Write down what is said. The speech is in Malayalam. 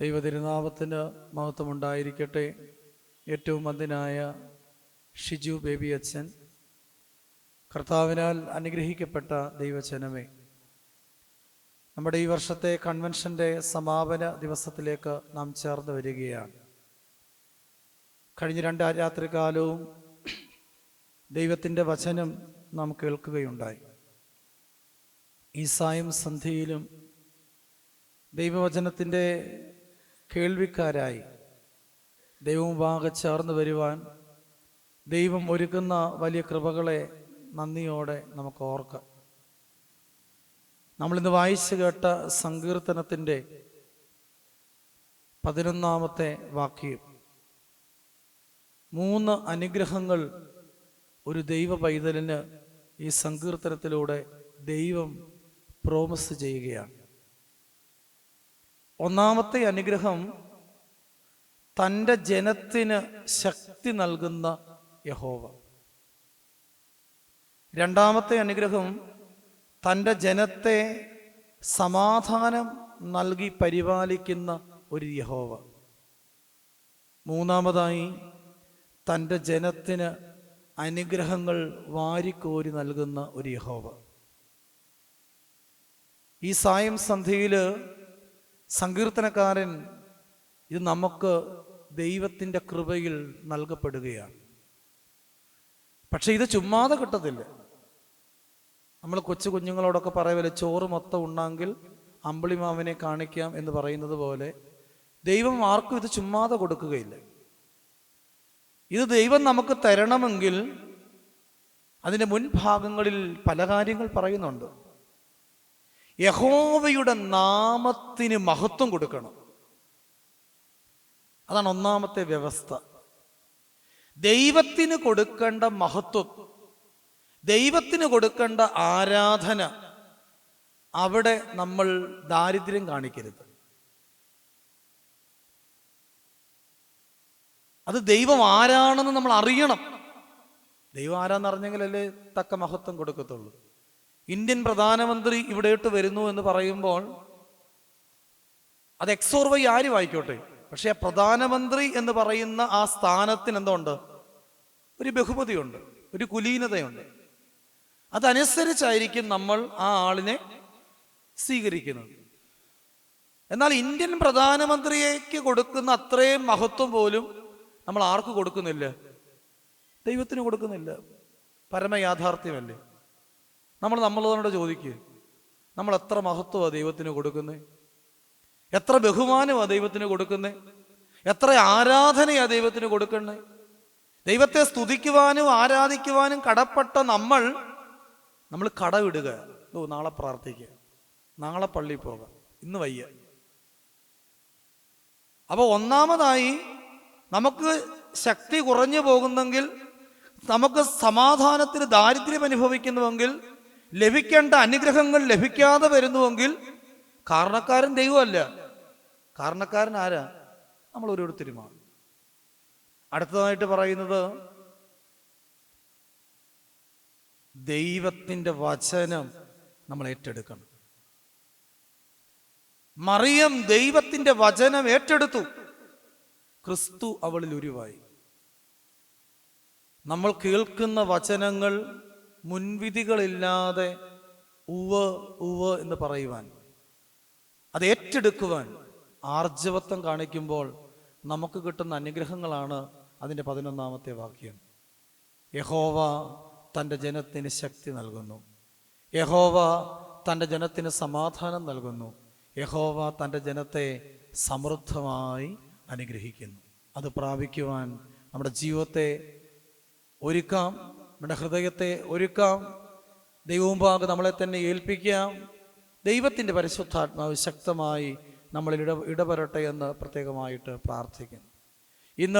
ദൈവതിരുനാമത്തിന് മഹത്വമുണ്ടായിരിക്കട്ടെ. ഏറ്റവും മന്ദിനായ ഷിജു ബേബി അച്ഛൻ കർത്താവിനാൽ അനുഗ്രഹിക്കപ്പെട്ട ദൈവജനമേ നമ്മുടെ ഈ വർഷത്തെ കൺവെൻഷന്റെ സമാപന ദിവസത്തിലേക്ക് നാം ചേർന്ന് വരികയാണ്. കഴിഞ്ഞ രണ്ട് രാത്രികാലവും ദൈവത്തിന്റെ വചനം നാം കേൾക്കുകയുണ്ടായി. ഈസായും സന്ധിയിലും ദൈവവചനത്തിന്റെ കേൾവിക്കാരായി ദൈവമുമ്പാകെ ചേർന്ന് വരുവാൻ ദൈവം ഒരുക്കുന്ന വലിയ കൃപകളെ നന്ദിയോടെ നമുക്ക് ഓർക്കാം. നമ്മളിന്ന് വായിച്ചു കേട്ട സങ്കീർത്തനത്തിന്റെ പതിനൊന്നാമത്തെ വാക്യം. മൂന്ന് അനുഗ്രഹങ്ങൾ ഒരു ദൈവ പൈതലിന് ഈ സങ്കീർത്തനത്തിലൂടെ ദൈവം പ്രോമിസ് ചെയ്യുകയാണ്. ഒന്നാമത്തെ അനുഗ്രഹം തന്റെ ജനത്തിന് ശക്തി നൽകുന്ന യഹോവ. രണ്ടാമത്തെ അനുഗ്രഹം തന്റെ ജനത്തെ സമാധാനം നൽകി പരിപാലിക്കുന്ന ഒരു യഹോവ. മൂന്നാമതായി തന്റെ ജനത്തിന് അനുഗ്രഹങ്ങൾ വാരിക്കോരി നൽകുന്ന ഒരു യഹോവ. ഈ സായം സന്ധിയിൽ സങ്കീർത്തനക്കാരൻ ഇത് നമുക്ക് ദൈവത്തിന്റെ കൃപയിൽ നൽകപ്പെടുകയാണ്. പക്ഷെ ഇത് ചുമ്മാതെ കിട്ടത്തില്ല. നമ്മൾ കൊച്ചു കുഞ്ഞുങ്ങളോടൊക്കെ പറയവല്ലേ ചോറ് മൊത്തം ഉണ്ടെങ്കിൽ അമ്പിളിമാവിനെ കാണിക്കാം എന്ന് പറയുന്നത് പോലെ ദൈവം ആർക്കും ഇത് ചുമ്മാതെ കൊടുക്കുകയില്ല. ഇത് ദൈവം നമുക്ക് തരണമെങ്കിൽ അതിന്റെ മുൻഭാഗങ്ങളിൽ പല കാര്യങ്ങൾ പറയുന്നുണ്ട്. യഹോവയുടെ നാമത്തിന് മഹത്വം കൊടുക്കണം. അതാണ് ഒന്നാമത്തെ വ്യവസ്ഥ. ദൈവത്തിന് കൊടുക്കേണ്ട മഹത്വം ദൈവത്തിന് കൊടുക്കേണ്ട ആരാധന അവിടെ നമ്മൾ ദാരിദ്ര്യം കാണിക്കരുത്. അത് ദൈവം ആരാണെന്ന് നമ്മൾ അറിയണം. ദൈവം ആരാന്ന് അറിഞ്ഞെങ്കിലല്ലേ തക്ക മഹത്വം കൊടുക്കത്തുള്ളൂ. ഇന്ത്യൻ പ്രധാനമന്ത്രി ഇവിടേട്ട് വരുന്നു എന്ന് പറയുമ്പോൾ അത് എക്സോർവൈ ആര് വായിക്കോട്ടെ? പക്ഷേ ആ പ്രധാനമന്ത്രി എന്ന് പറയുന്ന ആ സ്ഥാനത്തിന് എന്തുണ്ട്? ഒരു ബഹുമതിയുണ്ട് ഒരു കുലീനതയുണ്ട്. അതനുസരിച്ചായിരിക്കും നമ്മൾ ആ ആളിനെ സ്വീകരിക്കുന്നത്. എന്നാൽ ഇന്ത്യൻ പ്രധാനമന്ത്രിയേക്ക് കൊടുക്കുന്ന അത്രയും മഹത്വം പോലും നമ്മൾ ആർക്ക് കൊടുക്കുന്നില്ല? ദൈവത്തിന് കൊടുക്കുന്നില്ല. പരമയാഥാർത്ഥ്യമല്ലേ? നമ്മൾ നമ്മളോട് ചോദിക്കുക നമ്മൾ എത്ര മഹത്വമാണ് ദൈവത്തിന് കൊടുക്കുന്നത് എത്ര ബഹുമാനമാണ് ദൈവത്തിന് കൊടുക്കുന്നത് എത്ര ആരാധനയാണ് ദൈവത്തിന് കൊടുക്കുന്നത് ദൈവത്തെ സ്തുതിക്കുവാനും ആരാധിക്കുവാനും കടപ്പെട്ട നമ്മൾ നമ്മൾ കടവിടുക. ഓ നാളെ പ്രാർത്ഥിക്കുക നാളെ പള്ളി പോകാം. ഇന്ന് വയ്യ. അപ്പോൾ ഒന്നാമതായി നമുക്ക് ശക്തി കുറഞ്ഞു പോകുന്നെങ്കിൽ നമുക്ക് സമാധാനത്തിന് ദാരിദ്ര്യം അനുഭവിക്കുന്നുവെങ്കിൽ ലഭിക്കേണ്ട അനുഗ്രഹങ്ങൾ ലഭിക്കാതെ വരുന്നുവെങ്കിൽ കാരണക്കാരൻ ദൈവമല്ല. കാരണക്കാരൻ ആരാ? നമ്മൾ ഓരോരുത്തരുമാണ് അടുത്തതായിട്ട് പറയുന്നത് ദൈവത്തിന്റെ വചനം നമ്മൾ ഏറ്റെടുക്കണം. മറിയം ദൈവത്തിന്റെ വചനം ഏറ്റെടുത്തു. ക്രിസ്തു അവളിൽ ഉരുവായി. നമ്മൾ കേൾക്കുന്ന വചനങ്ങൾ മുൻവിധികളില്ലാതെ ഉവ് ഉവ് എന്ന് പറയുവാൻ അത് ഏറ്റെടുക്കുവാൻ ആർജവത്വം കാണിക്കുമ്പോൾ നമുക്ക് കിട്ടുന്ന അനുഗ്രഹങ്ങളാണ് അതിന്റെ പതിനൊന്നാമത്തെ വാക്യം. യഹോവ തന്റെ ജനത്തിന് ശക്തി നൽകുന്നു. യഹോവ തന്റെ ജനത്തിന് സമാധാനം നൽകുന്നു. യഹോവ തന്റെ ജനത്തെ സമൃദ്ധമായി അനുഗ്രഹിക്കുന്നു. അത് പ്രാപിക്കുവാൻ നമ്മുടെ ജീവിതത്തെ ഒരുക്കാം. നമ്മുടെ ഹൃദയത്തെ ഒരുക്കാം. ദൈവമുമ്പാകെ നമ്മളെ തന്നെ ഏൽപ്പിക്കാം. ദൈവത്തിന്റെ പരിശുദ്ധാത്മാവ് ശക്തമായി നമ്മളിൽ ഇട ഇടപെടട്ടെ എന്ന് പ്രത്യേകമായിട്ട് പ്രാർത്ഥിക്കുന്നു.